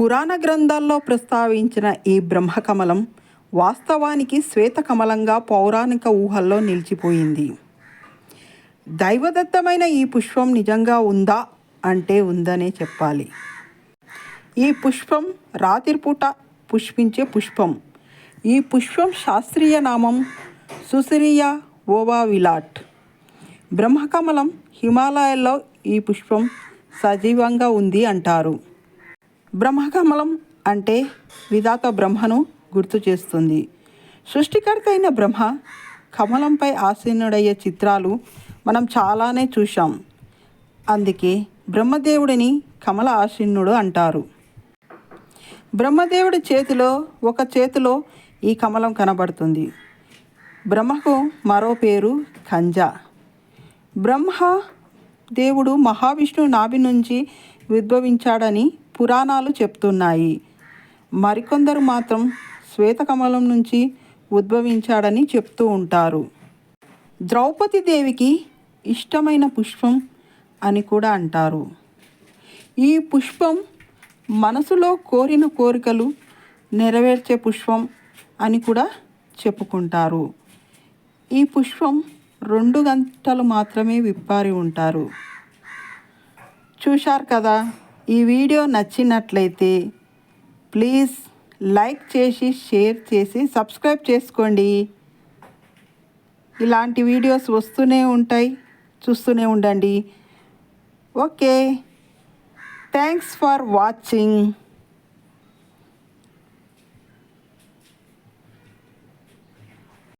పురాణ గ్రంథాల్లో ప్రస్తావించిన ఈ బ్రహ్మకమలం వాస్తవానికి శ్వేతకమలంగా పౌరాణిక ఊహల్లో నిలిచిపోయింది. దైవదత్తమైన ఈ పుష్పం నిజంగా ఉందా అంటే ఉందనే చెప్పాలి. ఈ పుష్పం రాత్రిపూట పుష్పించే పుష్పం. ఈ పుష్పం శాస్త్రీయ నామం సుసిరియా ఓవా విలాట్. బ్రహ్మకమలం హిమాలయాల్లో ఈ పుష్పం సజీవంగా ఉంది అంటారు. బ్రహ్మకమలం అంటే విధాత బ్రహ్మను గుర్తు చేస్తుంది. సృష్టికర్త అయిన బ్రహ్మ కమలంపై ఆసీనుడయ్యే చిత్రాలు మనం చాలానే చూశాం. అందుకే బ్రహ్మదేవుడిని కమల ఆసీనుడు అంటారు. బ్రహ్మదేవుడి చేతిలో ఒక చేతిలో ఈ కమలం కనబడుతుంది. బ్రహ్మకు మరో పేరు కంజ బ్రహ్మ దేవుడు మహావిష్ణు నాభి నుంచి ఉద్భవించాడని పురాణాలు చెప్తున్నాయి. మరికొందరు మాత్రం శ్వేతకమలం నుంచి ఉద్భవించాడని చెప్తూ ఉంటారు. ద్రౌపది దేవికి ఇష్టమైన పుష్పం అని కూడా అంటారు. ఈ పుష్పం మనసులో కోరిన కోరికలు నెరవేర్చే పుష్పం అని కూడా చెప్పుకుంటారు. ఈ పుష్పం రెండు గంటలు మాత్రమే విప్పారి ఉంటారు. చూశారు కదా? ఈ వీడియో నచ్చినట్లయితే ప్లీజ్ లైక్ చేసి షేర్ చేసి సబ్స్క్రైబ్ చేసుకోండి. ఇలాంటి వీడియోస్ వస్తూనే ఉంటాయి చూస్తూనే ఉండండి. ఓకే. Thanks for watching.